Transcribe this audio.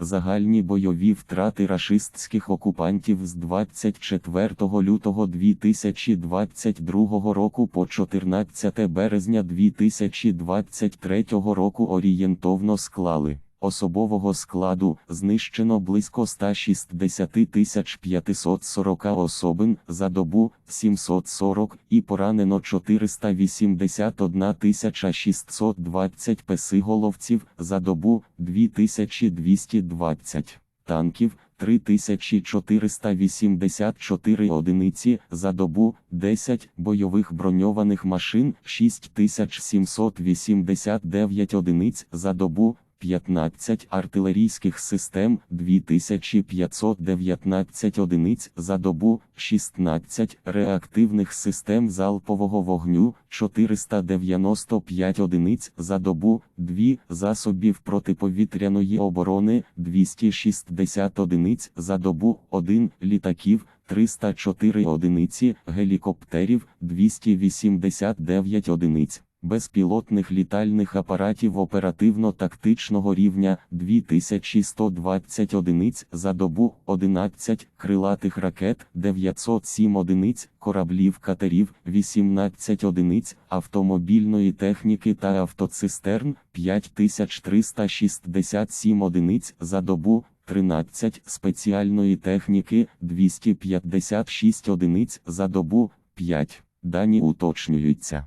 Загальні бойові втрати рашистських окупантів з 24 лютого 2022 року по 14 березня 2023 року орієнтовно склали. Особового складу знищено близько 160 540 особин за добу 740 і поранено 481 620 песиголовців за добу 2220 танків. 3484 одиниці за добу, 10 бойових броньованих машин, 6789 одиниць за добу, 15 артилерійських систем, 2519 одиниць за добу, 16 реактивних систем залпового вогню, 495 одиниць за добу, 2 засобів протиповітряної оборони, 260 одиниць за добу, 1 літаків, 304 одиниці, гелікоптерів, 289 одиниць. Безпілотних літальних апаратів оперативно-тактичного рівня 2120 одиниць за добу, 11 крилатих ракет, 907 одиниць, кораблів катерів, 18 одиниць, автомобільної техніки та автоцистерн, 5367 одиниць за добу, 13 спеціальної техніки, 256 одиниць за добу, 5. Дані уточнюються.